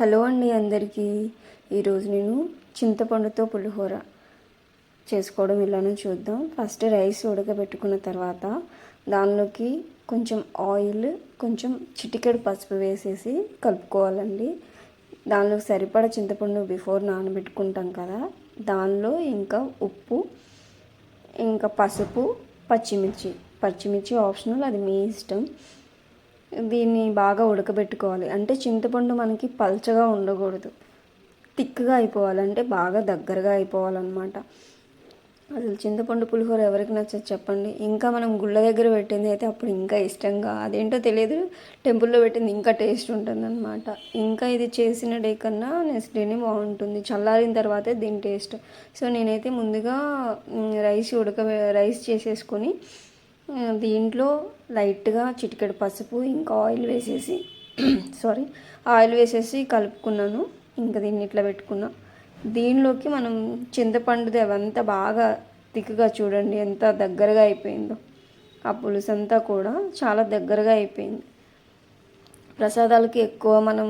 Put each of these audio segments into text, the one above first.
Hello అండి అందరికీ. ఈరోజు నేను చింతపండుతో పులిహోర చేసుకోవడం ఇలానే చూద్దాం. ఫస్ట్ రైస్ ఉడకబెట్టుకున్న తర్వాత దానిలోకి కొంచెం ఆయిల్ కొంచెం చిటికెడు పసుపు వేసేసి కలుపుకోవాలండి. దానిలో సరిపడ చింతపండు బిఫోర్ నానబెట్టుకుంటాం కదా. దానిలో ఇంకా ఉప్పు ఇంకా పసుపు పచ్చిమిర్చి. పచ్చిమిర్చి ఆప్షనల్ అది మీ ఇష్టం. దీన్ని బాగా ఉడకబెట్టుకోవాలి. అంటే చింతపండు మనకి పల్చగా ఉండకూడదు. థిక్గా అయిపోవాలి. అంటే బాగా దగ్గరగా అయిపోవాలన్నమాట. అసలు చింతపండు పులిహోర ఎవరికి నచ్చదు చెప్పండి. ఇంకా మనం గుళ్ళ దగ్గర పెట్టింది అయితే అప్పుడు ఇంకా ఇష్టంగా అదేంటో తెలియదు. టెంపుల్లో పెట్టింది ఇంకా టేస్ట్ ఉంటుంది అనమాట ఇంకా ఇది చేసిన డే కన్నా నెక్స్ట్ డేనే బాగుంటుంది. చల్లారిన తర్వాతే దీని టేస్ట్. సో నేనైతే ముందుగా రైస్ ఉడక రైస్ చేసేసుకొని దీంట్లో లైట్గా చిటికెడు పసుపు ఇంకా ఆయిల్ వేసేసి సారీ ఆయిల్ వేసేసి కలుపుకున్నాను. ఇంకా దీన్ని ఇట్లా పెట్టుకున్నా. దీనిలోకి మనం చింతపండుది అవంతా బాగా తిక్కుగా చూడండి ఎంత దగ్గరగా అయిపోయిందో. ఆ పులుసు అంతా కూడా చాలా దగ్గరగా అయిపోయింది. ప్రసాదాలకి ఎక్కువ మనం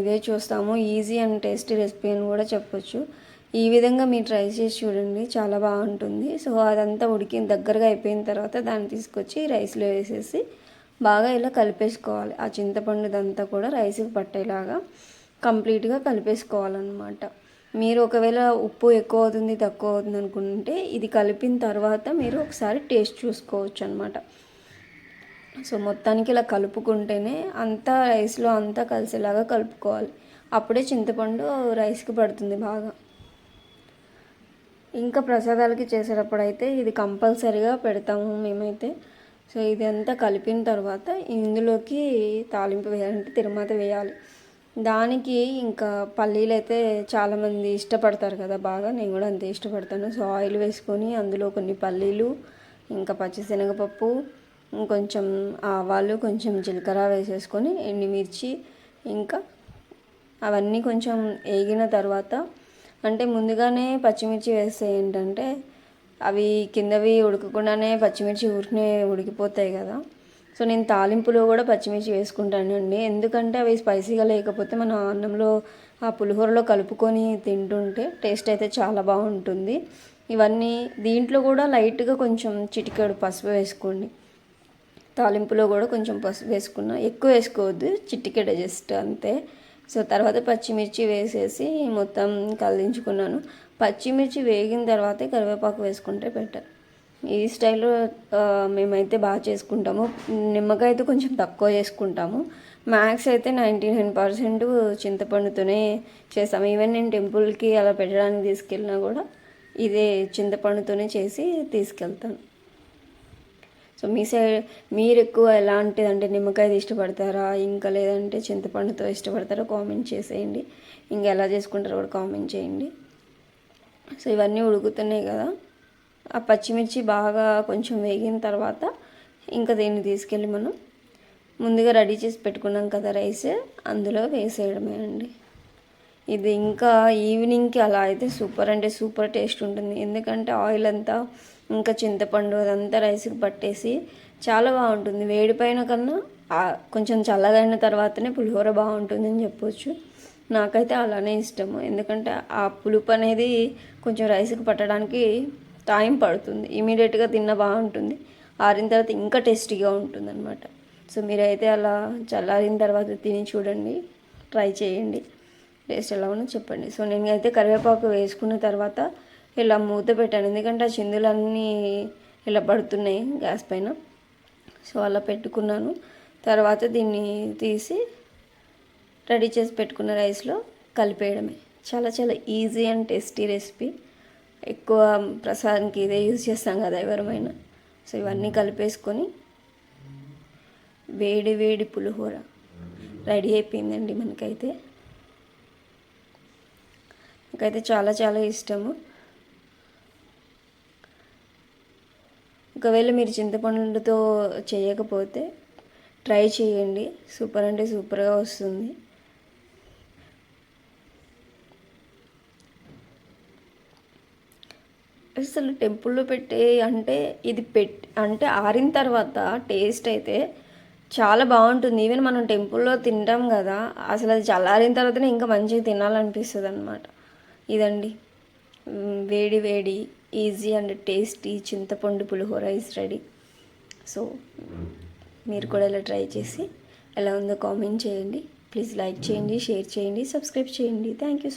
ఇదే చూస్తాము. ఈజీ అండ్ టేస్టీ రెసిపీ అని కూడా చెప్పొచ్చు. ఈ విధంగా మీరు ట్రై చేసి చూడండి. చాలా బాగుంటుంది. సో అదంతా ఉడికిన దగ్గరగా అయిపోయిన తర్వాత దాన్ని తీసుకొచ్చి రైస్లో వేసేసి బాగా ఇలా కలిపేసుకోవాలి. ఆ చింతపండుదంతా కూడా రైస్కి పట్టేలాగా కంప్లీట్గా కలిపేసుకోవాలన్నమాట. మీరు ఒకవేళ ఉప్పు ఎక్కువ అవుతుంది తక్కువ అవుతుంది అనుకుంటే ఇది కలిపిన తర్వాత మీరు ఒకసారి టేస్ట్ చూసుకోవచ్చు అనమాట సో మొత్తానికి ఇలా కలుపుకుంటేనే అంతా రైస్లో అంతా కలిసేలాగా కలుపుకోవాలి. అప్పుడే చింతపండు రైస్కి పడుతుంది బాగా. ఇంకా ప్రసాదాలకి చేసేటప్పుడు అయితే ఇది కంపల్సరీగా పెడతాము మేమైతే. సో ఇది అంతా కలిపిన తర్వాత ఇందులోకి తాలింపు వేయాలంటే తిరుమత వేయాలి. దానికి ఇంకా పల్లీలు అయితే చాలామంది ఇష్టపడతారు కదా బాగా. నేను కూడా అంతే ఇష్టపడతాను. సో ఆయిల్ వేసుకొని అందులో కొన్ని పల్లీలు ఇంకా పచ్చిశనగపప్పు కొంచెం ఆవాలు కొంచెం జీలకర్ర వేసేసుకొని ఎండుమిర్చి ఇంకా అవన్నీ కొంచెం వేగిన తర్వాత అంటే ముందుగానే పచ్చిమిర్చి వేస్తే ఏంటంటే అవి కిందవి ఉడకకుండానే పచ్చిమిర్చి ఉరికినే ఉడికిపోతాయి కదా. సో నేను తాలింపులో కూడా పచ్చిమిర్చి వేసుకుంటానండి ఎందుకంటే అవి స్పైసీగా లేకపోతే మన అన్నంలో ఆ పులిహోరలో కలుపుకొని తింటుంటే టేస్ట్ అయితే చాలా బాగుంటుంది. ఇవన్నీ దీంట్లో కూడా లైట్గా కొంచెం చిటికెడు పసుపు వేసుకోండి. తాలింపులో కూడా కొంచెం పసుపు వేసుకున్నా ఎక్కువ వేసుకోవద్దు చిటికెడ జస్ట్ అంతే. సో తర్వాత పచ్చిమిర్చి వేసేసి మొత్తం కదిలించుకున్నాను పచ్చిమిర్చి వేగిన తర్వాతే కరివేపాకు వేసుకుంటే బెటర్ ఈ స్టైల్లో మేమైతే బాగా చేసుకుంటాము. నిమ్మకాయ అయితే కొంచెం తక్కువ చేసుకుంటాము. మ్యాక్స్ అయితే నైంటీ నైన్ పర్సెంట్ చింతపండుతోనే చేస్తాము. ఈవెన్ నేను టెంపుల్కి అలా పెట్టడానికి తీసుకెళ్ళినా కూడా ఇదే చింతపండుతోనే చేసి తీసుకెళ్తాను. సో మీ సైడ్ మీరు ఎక్కువ ఎలాంటిది అంటే నిమ్మకాయది ఇష్టపడతారా? ఇంకా లేదంటే చింతపండుతో ఇష్టపడతారా? కామెంట్ చేసేయండి. ఇంకా ఎలా చేసుకుంటారో కూడా కామెంట్ చేయండి. సో ఇవన్నీ ఉడుకుతున్నాయి కదా. ఆ పచ్చిమిర్చి బాగా కొంచెం వేగిన తర్వాత ఇంకా దీన్ని తీసుకెళ్ళి మనం ముందుగా రెడీ చేసి పెట్టుకున్నాం కదా రైస్ అందులో వేసేయడమే అండి. ఇది ఇంకా ఈవినింగ్కి అలా అయితే సూపర్ అంటే సూపర్ టేస్ట్ ఉంటుంది. ఎందుకంటే ఆయిల్ అంతా ఇంకా చింతపండు అదంతా రైస్కి పట్టేసి చాలా బాగుంటుంది. వేడి పైన కన్నా కొంచెం చల్లగా అయిన తర్వాతనే పులిహోర బాగుంటుంది అని చెప్పొచ్చు. నాకైతే అలానే ఇష్టము. ఎందుకంటే ఆ పులుపు అనేది కొంచెం రైస్కి పట్టడానికి టైం పడుతుంది. ఇమీడియట్గా తిన్న బాగుంటుంది. ఆరిన తర్వాత ఇంకా టేస్టీగా ఉంటుంది అనమాట సో మీరైతే అలా చల్లారిన తర్వాత తిని చూడండి. ట్రై చేయండి. టేస్ట్ ఎలా ఉన్నా చెప్పండి. సో నేను అయితే కరివేపాకు వేసుకున్న తర్వాత ఇలా మూత పెట్టాను. ఎందుకంటే ఆ చిందులన్నీ ఇలా పడుతున్నాయి గ్యాస్ పైన. సో అలా పెట్టుకున్నాను. తర్వాత దీన్ని తీసి రెడీ చేసి పెట్టుకున్న రైస్లో కలిపేయడమే. చాలా చాలా ఈజీ అండ్ టేస్టీ రెసిపీ. ఎక్కువ ప్రసాదానికి ఇదే యూజ్ చేస్తాం కదా ఎవరమైనా. సో ఇవన్నీ కలిపేసుకొని వేడి వేడి పులిహోర రెడీ అయిపోయిందండి మనకైతే. నాకైతే చాలా చాలా ఇష్టము. ఒకవేళ మీరు చింతపండుతో చేయకపోతే ట్రై చేయండి. సూపర్ అంటే సూపర్గా వస్తుంది. అసలు టెంపుల్లో పెట్టే అంటే ఇది పెట్ అంటే ఆరిన తర్వాత టేస్ట్ అయితే చాలా బాగుంటుంది. ఈవెన్ మనం టెంపుల్లో తింటాం కదా అసలు అది చల్లారిన తర్వాతనే ఇంకా మంచిగా తినాలనిపిస్తుంది అనమాట ఇదండి వేడి వేడి ఈజీ అండ్ టేస్టీ చింతపండు పులిహోర ఇస్ రెడీ సో మీరు కూడా ఇలా ట్రై చేసి ఎలా ఉందో కామెంట్ చేయండి. ప్లీజ్ లైక్ చేయండి షేర్ చేయండి సబ్స్క్రైబ్ చేయండి. Thank you